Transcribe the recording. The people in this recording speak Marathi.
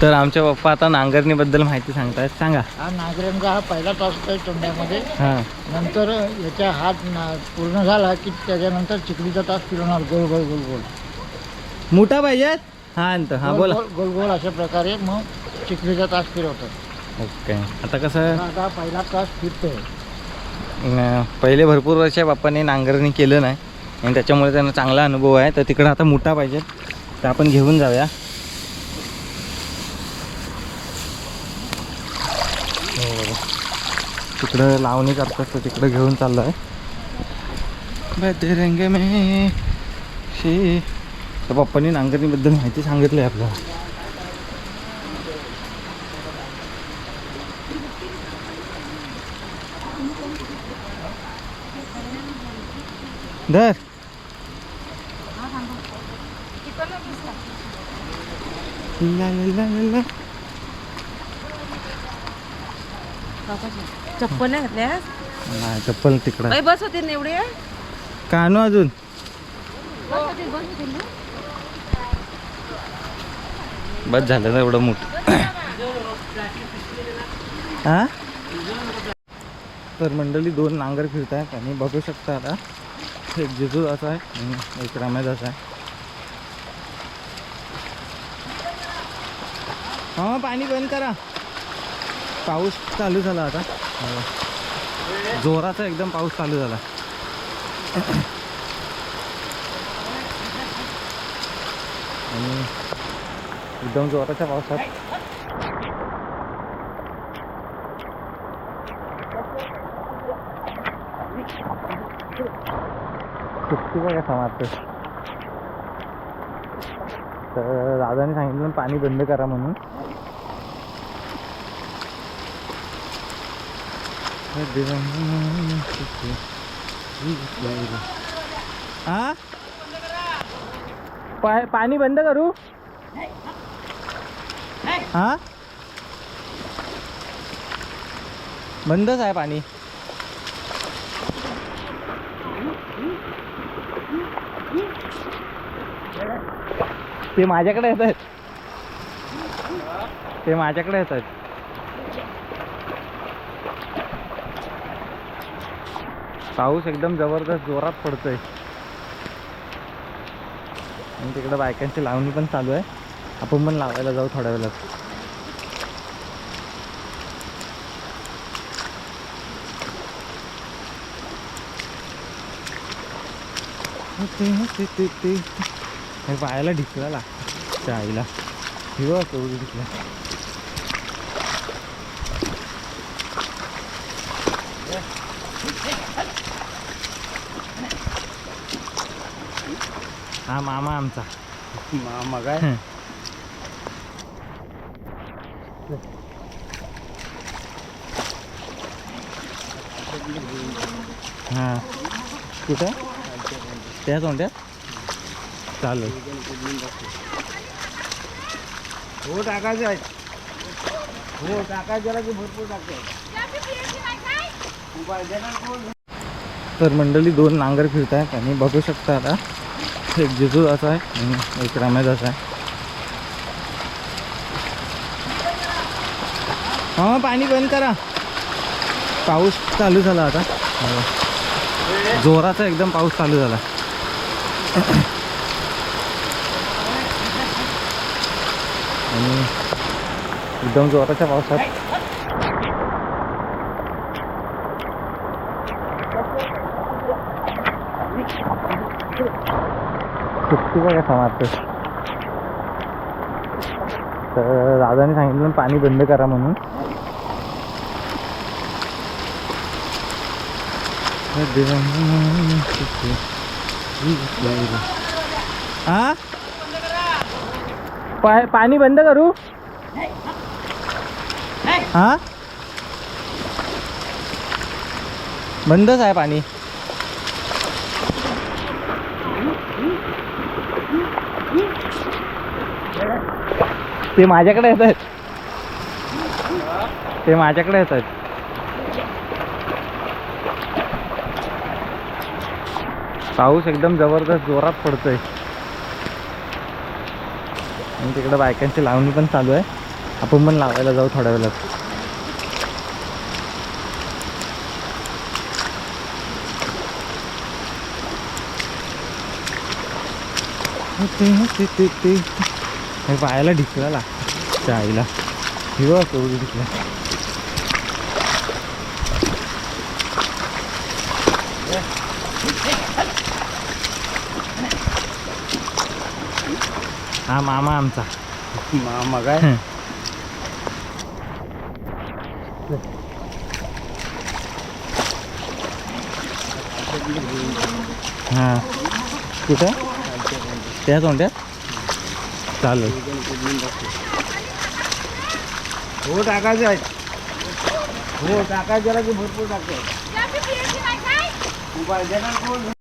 तर आमचे पप्पा आता नांगरणीबद्दल माहिती सांगतायत. सांगा. हा नांगरणचा हा पहिला तास होता तोंड्यामध्ये हां. नंतर याचा हात ना पूर्ण झाला की त्याच्यानंतर चिखलीचा तास फिरवणार गोल गोल गोल गोल. मोठा पाहिजेत हां आणतो. हां गोल बोला. गोल गोल गोल अशा प्रकारे मग चिखलीचा तास फिरवतात ओके. आता कसं? आता पहिला तास फिरतोय अं, पहिले भरपूर वर्ष बाप्पाने नांगरणी केलं नाही. आणि त्याच्यामुळे त्यांना चांगला अनुभव आहे. तर तिकडं आता मोठा पाहिजे. तर आपण घेऊन जाऊया. हो. तिकडं लावणी करतात तर तिकडं घेऊन चाललो आहे मे शे. तर पप्पांनी नांगरणीबद्दल माहिती सांगितली आहे आपल्याला. धर ला ला ला ला ला. चप्पल नाही घातल्या नाही चप्पल तिकडं. बाई बस होते ना एवढे कानू अजून? बस झालं ना एवढं मोठं. हा तर मंडळी दोन नांगर फिरत आहेत आणि बघू शकता आता. एक जिजू असा आहे आणि एक रमेश असा आहे. हा पाणी बंद करा. पाऊस चालू झाला आता. जोराचा एकदम पाऊस चालू झाला. आणि एकदम जोराच्या पावसात सुट्टी बघा समाप्त तर दादाने सांगितलं पाणी बंद करा म्हणून. हा पा- पाणी बंद करू? हा बंदच आहे पाणी. ते माझ्याकडे येत आहेत ते माझ्याकडे येत आहेत पाऊस एकदम जबरदस्त जोरात पडतोय. आणि तिकडे बायकांची लावणी पण चालू आहे. आपण पण लावायला जाऊ थोड्या वेळात. ते हे पायाला ढिकला त्या आईला हे बघ केवढी ढिकला. हा मामा आमचा. मग आहे हां. कुठं? त्या तोंड्यात चालेल हो टाकायचे आहेत. हो टाकायचे की भरपूर टाकते. तर मंडळी दोन नांगर फिरत आहेत आणि बघू शकता आता एक जिजू असा आहे आणि एक असा आहे. हा पाणी बंद करा. पाऊस चालू झाला आता. जोराचा एकदम पाऊस चालू झाला. आणि एकदम जोराच्या पावसात. सुट्टी बघा समाज तर दादाने सांगितलं पाणी बंद करा म्हणून. हा? पाणी बंद करू? हा? बंदच आहे पाणी. ते माझ्याकडे येत आहेत ते माझ्याकडे येत आहेत पाऊस एकदम जबरदस्त जोरात पडतोय. आणि तिकडं बायकांची लावणी पण चालू आहे. आपण पण लावायला जाऊ थोड्या वेळात. ते ते ते हे पायाला ढिकला त्या आईला हिवा बघ केवढी ढिकला. हा मामा आमचा. मग आहे हां. कुठं? त्या तोंड्यात चालेल. हो टाकायचे आहेत. हो टाकायचे की भरपूर टाकायचे